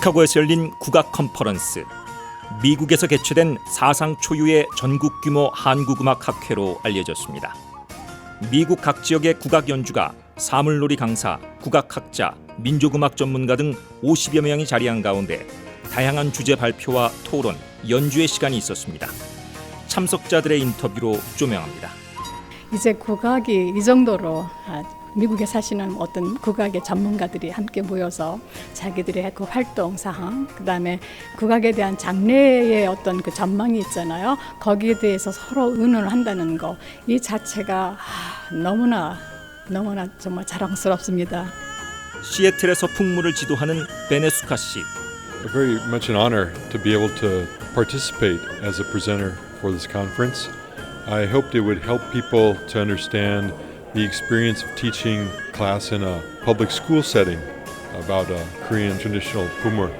시카고에서 열린 국악 컨퍼런스. 미국에서 개최된 사상 초유의 전국 규모 한국 음악 학회로 알려졌습니다. 미국 각 지역의 국악 연주가 사물놀이 강사, 국악학자, 민족음악 전문가 등 50여 명이 자리한 가운데 다양한 주제 발표와 토론, 연주의 시간이 있었습니다. 참석자들의 인터뷰로 조명합니다. 이제 국악이 이 정도로 아, 미국에 사시는 어떤 국악의 전문가들이 함께 모여서 자기들의 그 활동 사항, 그 다음에 국악에 대한 장래의 어떤 그 전망이 있잖아요. 거기에 대해서 서로 의논을 한다는 거, 이 자체가 아, 너무나 너무나 정말 자랑스럽습니다. 시애틀에서 풍물을 지도하는 베네수카 씨. Very much an honor to be able to participate as a presenter for this conference. I hoped it would help people to understand the experience of teaching class in a public school setting about a Korean traditional pumur.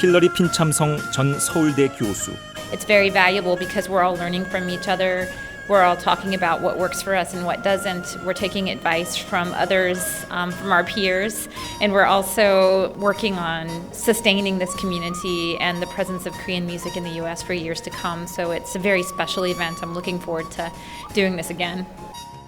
힐러리 핀참성 전 서울대 교수. It's very valuable because we're all learning from each other. We're all talking about what works for us and what doesn't. We're taking advice from others, um, from our peers, and we're also working on sustaining this community and the presence of Korean music in the US for years to come. So it's a very special event. I'm looking forward to doing this again.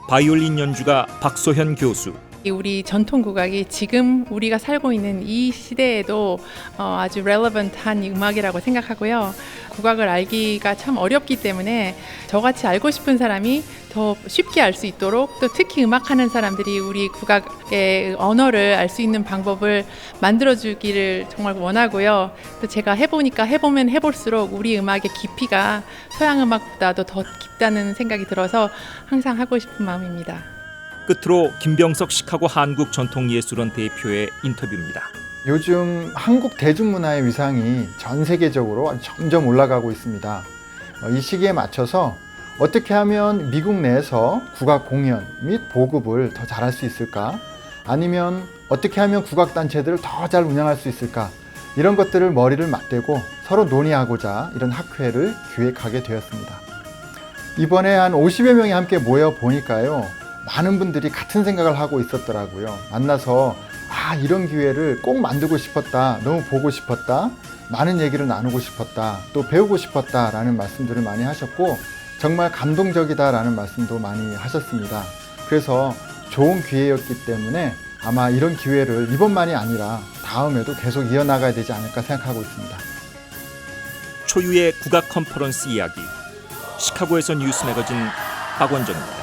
바이올린 연주가 박소현 교수. 이 우리 전통 국악이 지금 우리가 살고 있는 이 시대에도 어, 아주 relevant한 음악이라고 생각하고요. 국악을 알기가 참 어렵기 때문에 저같이 알고 싶은 사람이 더 쉽게 알 수 있도록 또 특히 음악하는 사람들이 우리 국악의 언어를 알 수 있는 방법을 만들어주기를 정말 원하고요. 또 제가 해보니까 해보면 해볼수록 우리 음악의 깊이가 서양 음악보다도 더 깊다는 생각이 들어서 항상 하고 싶은 마음입니다. 끝으로 김병석 시카고 한국 전통예술원 대표의 인터뷰입니다. 요즘 한국 대중문화의 위상이 전 세계적으로 점점 올라가고 있습니다. 어, 이 시기에 맞춰서 어떻게 하면 미국 내에서 국악 공연 및 보급을 더 잘할 수 있을까? 아니면 어떻게 하면 국악 단체들을 더 잘 운영할 수 있을까? 이런 것들을 머리를 맞대고 서로 논의하고자 이런 학회를 기획하게 되었습니다. 이번에 한 50여 명이 함께 모여 보니까요. 많은 분들이 같은 생각을 하고 있었더라고요. 만나서 아, 이런 기회를 꼭 만들고 싶었다. 너무 보고 싶었다. 많은 얘기를 나누고 싶었다. 또 배우고 싶었다. 라는 말씀들을 많이 하셨고, 정말 감동적이다. 라는 말씀도 많이 하셨습니다. 그래서 좋은 기회였기 때문에 아마 이런 기회를 이번만이 아니라 다음에도 계속 이어나가야 되지 않을까 생각하고 있습니다. 초유의 국악 컨퍼런스 이야기. 시카고에서 뉴스 매거진 박원정입니다.